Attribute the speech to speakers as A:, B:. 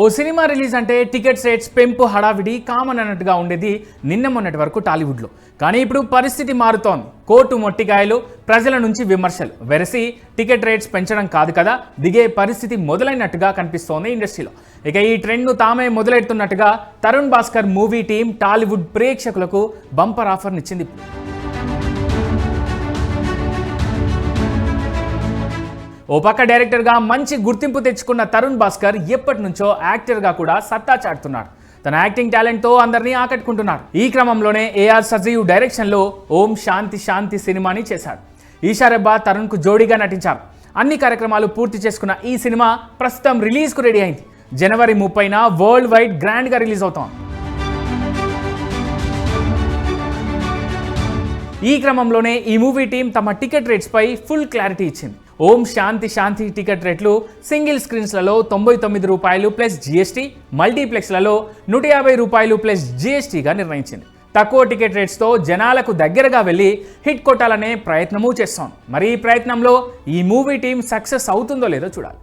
A: ఓ cinema release అంటే tickets rates పెంపు హడావిడి కామన్ అన్నట్టుగా ఉండేది నిన్న మొన్నటి వరకు టాలీవుడ్లో. కానీ ఇప్పుడు పరిస్థితి మారుతోంది. కోర్టు మొట్టికాయలు ప్రజల నుంచి విమర్శలు. వెరసి టికెట్ రేట్స్ పెంచడం కాదు కదా దిగే పరిస్థితి మొదలైనట్టుగా కనిపిస్తోంది ఇండస్ట్రీలో. ఇక ఈ ట్రెండ్ను తామే మొదలెడుతున్నట్టుగా Tarun Bhaskar movie team Tollywood ప్రేక్షకులకు బంపర్ ఆఫర్నిచ్చింది. ఓ పక్క డైరెక్టర్గా మంచి గుర్తింపు తెచ్చుకున్న తరుణ్ భాస్కర్ ఎప్పటి నుంచో యాక్టర్గా కూడా సత్తా చాటుతున్నాడు తన యాక్టింగ్ టాలెంట్తో అందరినీ ఆకట్టుకుంటున్నాడు ఈ క్రమంలోనే ఏఆర్ సజీవ్ డైరెక్షన్లో ఓం శాంతి శాంతి సినిమాని చేశాడు ఈషారెబ్బా తరుణ్కు జోడీగా నటించారు. అన్ని కార్యక్రమాలు పూర్తి చేసుకున్న ఈ సినిమా ప్రస్తుతం రిలీజ్కు రెడీ అయింది. జనవరి ముప్పైన వరల్డ్ వైడ్ గ్రాండ్గా రిలీజ్ అవుతోంది. ఈ క్రమంలోనే ఈ మూవీ టీం తమ టికెట్ రేట్స్పై ఫుల్ క్లారిటీ ఇచ్చింది. ఓం శాంతి శాంతి టికెట్ రేట్లు సింగిల్ స్క్రీన్స్లలో తొంభై తొమ్మిది రూపాయలు ప్లస్ జీఎస్టీ మల్టీప్లెక్స్లలో నూట యాభై రూపాయలు ప్లస్ జీఎస్టీగా నిర్ణయించింది. తక్కువ టికెట్ రేట్స్తో జనాలకు దగ్గరగా వెళ్ళి హిట్ కొట్టాలనే ప్రయత్నమూ చేస్తాం మరి ఈ ప్రయత్నంలో ఈ మూవీ టీం సక్సెస్ అవుతుందో లేదో చూడాలి.